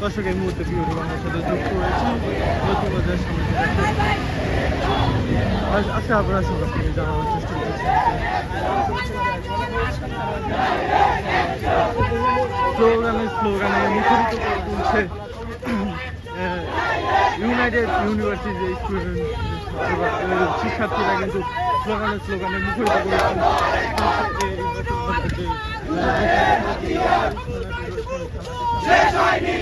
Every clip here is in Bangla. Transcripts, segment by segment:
দর্শক, এই মুহূর্তে পিওর বাংলার সাথে যুক্ত হয়েছি নতুন বাজার সামনে আজকে আপনারা সবার থেকে জানানোর চেষ্টা করছি ইউনাইটেড ইউনিভার্সিটি স্টুডেন্ট শিক্ষার্থীরা কিন্তু স্লোগানে স্লোগানে মুখরিত করে শেষ হয়নি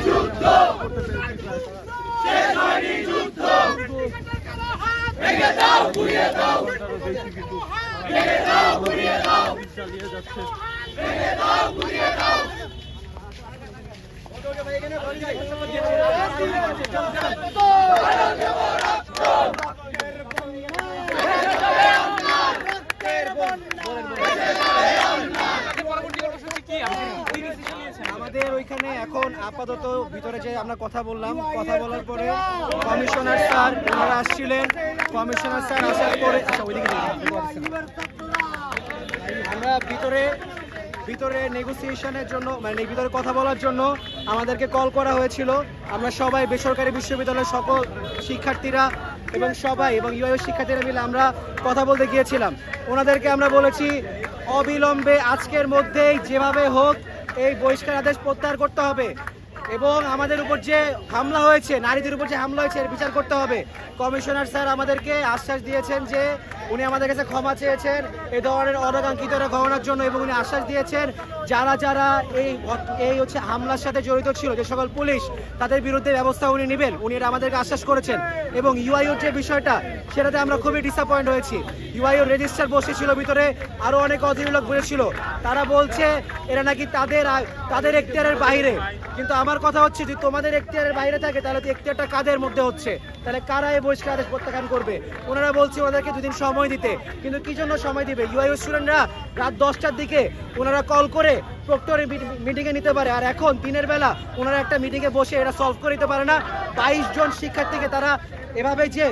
আমাদের ওইখানে এখন আপাতত ভিতরে যে আমরা কথা বললাম, কথা বলার পরে কমিশনার স্যার ওনারা আসছিলেন। কমিশনার স্যার আসার পরে আচ্ছা আমরা ভিতরে ভিতরে নেগোসিয়েশনের জন্য মানে ভিতরে কথা বলার জন্য আমাদেরকে কল করা হয়েছিল। আমরা সবাই বেসরকারি বিশ্ববিদ্যালয়ের সকল শিক্ষার্থীরা এবং সবাই এবং ইউআই শিক্ষার্থীরা মিলে আমরা কথা বলতে গিয়েছিলাম। ওনাদেরকে আমরা বলেছি, অবিলম্বে আজকের মধ্যেই যেভাবে হোক এই বহিষ্কার আদেশ প্রত্যাহার করতে হবে। এবং আমাদের উপর যে হামলা হয়েছে, নারীদের উপর যে হামলা হয়েছে, এর বিচার করতে হবে। কমিশনার স্যার আমাদেরকে আশ্বাস দিয়েছেন যে উনি আমাদের কাছে ক্ষমা চেয়েছেন, এ ধরনের অনাকাঙ্ক্ষিত ঘটনার জন্য এবং উনি আশ্বাস দিয়েছেন, যারা যারা এই এই হচ্ছে হামলার সাথে জড়িত ছিল, যে সকল পুলিশ তাদের বিরুদ্ধে ব্যবস্থা উনি নেবেন, উনি এটা আমাদেরকে আশ্বাস করেছেন এবং ইউআইওর যে বিষয়টা, সেটাতে আমরা খুবই ডিসঅ্যাপয়েন্ট হয়েছি। ইউআইওর রেজিস্টার বসেছিল ভিতরে আরও অনেক অধীর লোক বসেছিল তারা বলছে, এরা নাকি তাদের তাদের এখতিয়ারের বাইরে। কিন্তু আমার কথা হচ্ছে, যদি তোমাদের এখতিয়ারের বাইরে থাকে, তাহলে তো এখতিয়ারটা কাদের মধ্যে হচ্ছে? তাহলে কারা এই বহিষ্কার আদেশ প্রত্যাখ্যান করবে? ওনারা বলছে ওনাদেরকে দুদিন সময় দিতে। কিন্তু কি জন্য সময় দিবে? ইউআইও স্টুডেন্টরা রাত দশটার দিকে ওনারা কল করে প্রক্টরের মিটিংয়ে নিতে পারে। আর এখন দিনের বেলা ওনারা একটা মিটিংয়ে বসে এটা সলভ করে দিতে পারে না। বাইশ জন শিক্ষার্থীকে তারা এভাবে যে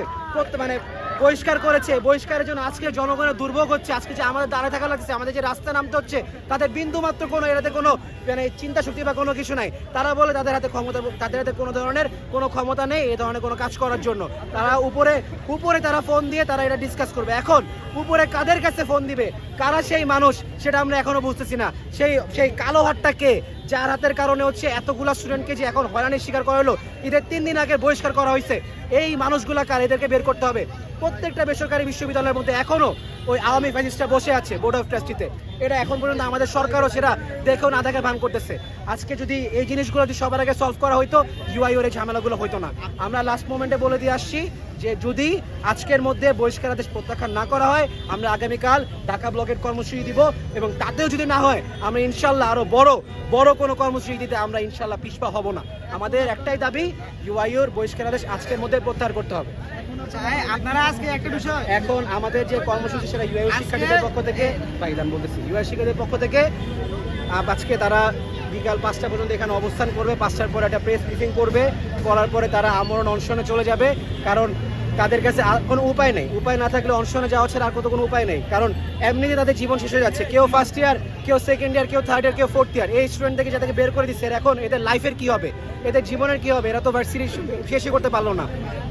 মানে বহিষ্কার করেছে। বহিষ্কারের জন্য আজকে জনগণের দুর্ভোগ হচ্ছে। আজকে যে আমাদের দাঁড়ায় থাকা লাগছে আমাদের যে রাস্তা নামতে হচ্ছে, তাদের বিন্দু মাত্র কোনো এটাতে কোনো মানে চিন্তা শক্তি বা কোনো কিছু নাই। তারা বলে তাদের হাতে ক্ষমতা, তাদের হাতে কোনো ধরনের কোনো ক্ষমতা নেই এই ধরনের কোনো কাজ করার জন্য। তারা উপরে উপরে তারা ফোন দিয়ে তারা এটা ডিসকাস করবে। এখন উপরে কাদের কাছে ফোন দিবে? কারা সেই মানুষ? সেটা আমরা এখনও বুঝতেছি না। সেই সেই কালো হাতটা কে? যার হাতের কারণে হচ্ছে এতগুলা স্টুডেন্টকে যে এখন হয়রানির শিকার করা হলো। ঈদের তিন দিন আগে বহিষ্কার করা হয়েছে। এই মানুষগুলা কার? এদেরকে বের করতে হবে। প্রত্যেকটা বেসরকারি বিশ্ববিদ্যালয়ের মধ্যে এখনও ওই আওয়ামী ফ্যাসিস্টরা বসে আছে বোর্ড অফ ট্রাস্টিতে এটা এখন পর্যন্ত আমাদের সরকারও সেটা দেখেও না দেখে ভাঙ করতেছে। আজকে যদি এই জিনিসগুলো যদি সবার আগে সলভ করা হতো ইউআইওর এই ঝামেলাগুলো হতো না। আমরা লাস্ট মোমেন্টে বলে দিয়ে আসছি যে যদি আজকের মধ্যে বহিষ্কার আদেশ প্রত্যাখ্যান না করা হয় আমরা আগামীকাল ঢাকা ব্লকের কর্মসূচি দিব এবং তাতেও যদি না হয় আমরা ইনশাল্লাহ আরও বড় বড় কোনো কর্মসূচি দিতে আমরা ইনশাল্লাহ পিছপা হব না। আমাদের একটাই দাবি ইউআইওর বহিষ্কার আদেশ আজকের মধ্যে প্রত্যাহার করতে হবে। আপনারা আজকে একটা বিষয়। এখন আমাদের যে কর্মসূচি সেটা ইউআই শিক্ষার্থীদের পক্ষ থেকে বলতেছি ইউআই শিক্ষার্থীদের পক্ষ থেকে আজকে তারা বিকাল পাঁচটা পর্যন্ত এখানে অবস্থান করবে। পাঁচটার পরে একটা প্রেস ব্রিফিং করবে। করার পরে তারা আমরণ অনশনে চলে যাবে। কারণ তাদের কাছে আর কোনো উপায় নেই। উপায় না থাকলে অনশনে যাওয়া ছাড়া আর কত কোনো উপায় নেই। কারণ এমনিতে তাদের জীবন শেষ হয়ে যাচ্ছে। কেউ ফার্স্ট ইয়ার কেউ সেকেন্ড ইয়ার কেউ থার্ড ইয়ার কেউ ফোর্থ ইয়ার এই স্টুডেন্ট থেকে যাদেরকে বের করে দিচ্ছে এখন এদের লাইফের কি হবে? এদের জীবনের কি হবে? এরা তো ভার্সিটি শেষই করতে পারল না।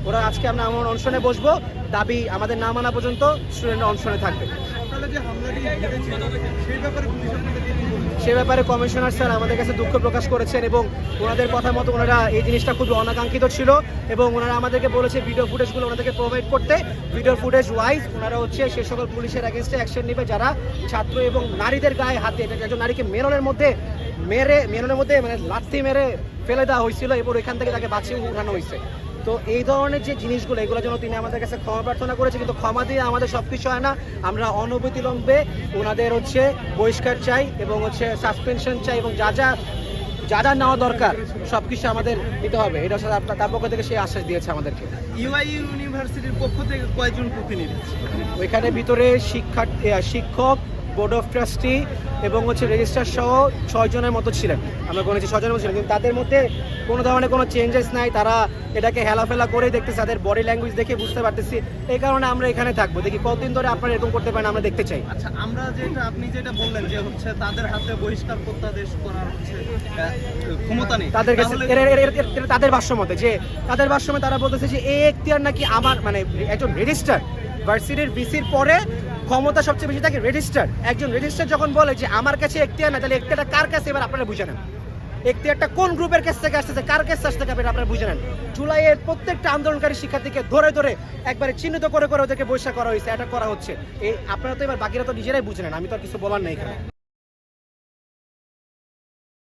ওরা আজকে আমরা আমার অনশনে বসবো। দাবি আমাদের না মানা পর্যন্ত স্টুডেন্টরা অনশনে থাকবে। সে ব্যাপারে কমিশনার স্যার আমাদের কাছে দুঃখ প্রকাশ করেছেন এবং ওনাদের কথা মতো ওনারা এই জিনিসটা খুবই অনাকাঙ্ক্ষিত ছিল এবং ওনারা আমাদেরকে বলেছে ভিডিও ফুটেজগুলো ওনাদেরকে প্রোভাইড করতে। ভিডিও ফুটেজ ওয়াইজ ওনারা হচ্ছে সে সকল পুলিশের অ্যাগেনস্টে অ্যাকশন নেবে, যারা ছাত্র এবং নারীদের গায়ে হাতে একজন নারীকে মেরনের মধ্যে মেরে মেরনের মধ্যে মানে লাথি মেরে ফেলে দেওয়া হয়েছিল এবং এখান থেকে তাকে বাঁচিয়ে উঠানো হয়েছে। তো এই ধরনের যে জিনিসগুলো এগুলো যেন তিনি আমাদের কাছে ক্ষমা প্রার্থনা করেছে কিন্তু ক্ষমা দিয়ে আমাদের সব কিছু হয় না। আমরা অনবতিলম্বে ওনাদের হচ্ছে বহিষ্কার চাই এবং হচ্ছে সাসপেনশন চাই এবং যা যা যা যা নেওয়া দরকার সব কিছু আমাদের দিতে হবে। এটা হচ্ছে আপনার তার পক্ষ থেকে সেই আশ্বাস দিয়েছে আমাদেরকে। ইউআই ইউনিভার্সিটির পক্ষ থেকে কয়জন প্রতিনিধি? ওইখানে ভিতরে শিক্ষার্থী শিক্ষক বোর্ড অফ ট্রাস্টি এবং হচ্ছে রেজিস্ট্রার সহ ছয় জনের মতো ছিলেন। আমরা গণেছি ছয় জনের মতো ছিলেন কিন্তু তাদের মধ্যে কোনো ধরনের কোনো চেঞ্জেস নাই। তারা এটাকে হেলাফেলা করেই দেখতেছে তাদের বডি ল্যাঙ্গুয়েজ দেখে বুঝতে পারতেছি। এই কারণে আমরা এখানে থাকব। দেখি কতদিন ধরে আপনারা এরকম করতে পারেন আমরা দেখতে চাই। আচ্ছা আমরা যেটা আপনি যেটা বললেন যে হচ্ছে তাদের হাতে বহিষ্কার প্রত্যাদেশ করার হচ্ছে ক্ষমতা নেই। তাদের কাছে তাদের ভাষ্য মতে যে তাদের ভাষ্য মতে তারা বলতেছে যে এই এখতিয়ার নাকি আমার মানে একজন রেজিস্টার ভার্সিটির বিসির পরে ক্ষমতা সবচেয়ে বেশি থাকে রেজিস্টার। একজন রেজিস্টার যখন বলে যে, আমার কাছে এখতিয়ার না তাহলে এখতিয়ারটা কার কাছে? এবার আপনারা বুঝে নেন। এখতিয়ারটা কোন গ্রুপের কাছ থেকে আসতেছে, কার কাছ আসতে হবে আপনারা বুঝে নেন। জুলাইয়ের প্রত্যেকটা আন্দোলনকারী শিক্ষার্থীকে ধরে ধরে একবারে চিহ্নিত করে করে ওদেরকে বৈশাখ করা হয়েছে, এটা করা হচ্ছে। এই আপনারা তো এবার বাকিরা তো নিজেরাই বুঝে নেন, আমি তো আর কিছু বলার নেই